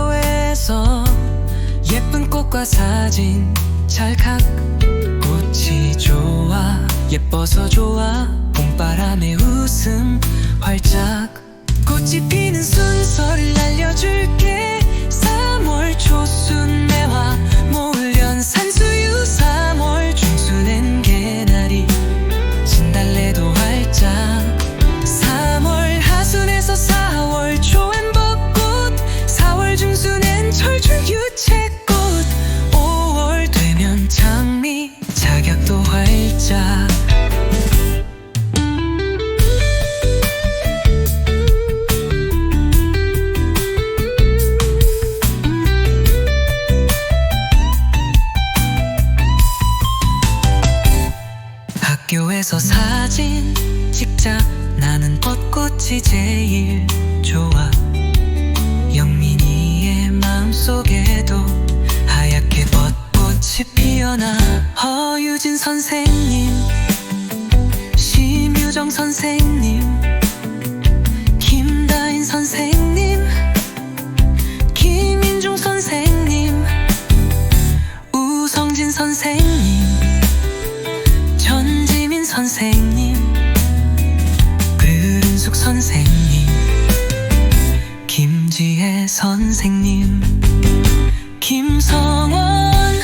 학교에서 예쁜 꽃과 사진 찰칵 꽃이 좋아. 예뻐서 좋아. 봄바람에 웃음 활짝. 꽃이 피는 순서를 알려줄 학교에서 사진 찍자. 나는 벚꽃이 제일 좋아. 영민이의 마음속에도 하얗게 벚꽃이 피어나. 허유진 선생님 심유정 선생님 김다인 선생님 김인중 선생님 우성진 선생님 선생님 김성원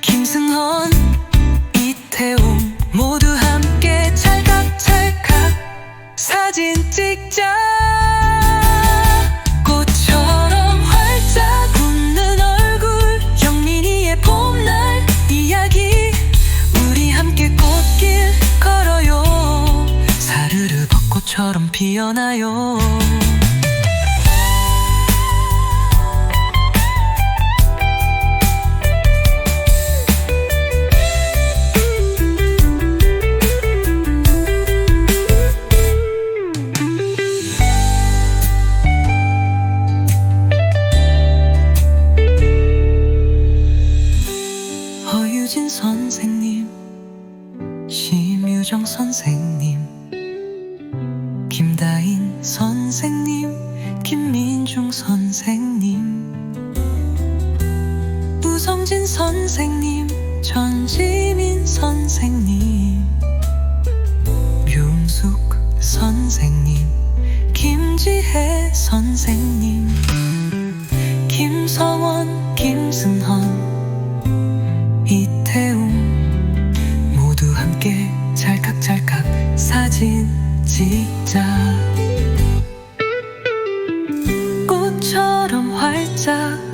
김승헌 이태웅 모두 함께 찰칵찰칵 사진 찍자. 활짝 웃는 심유정 선생님 김다인 선생님 김민중 선생님 우성진 선생님 전지민 선생님 묘숙 선생님 김지혜 선생님 사진 찍자 꽃처럼 활짝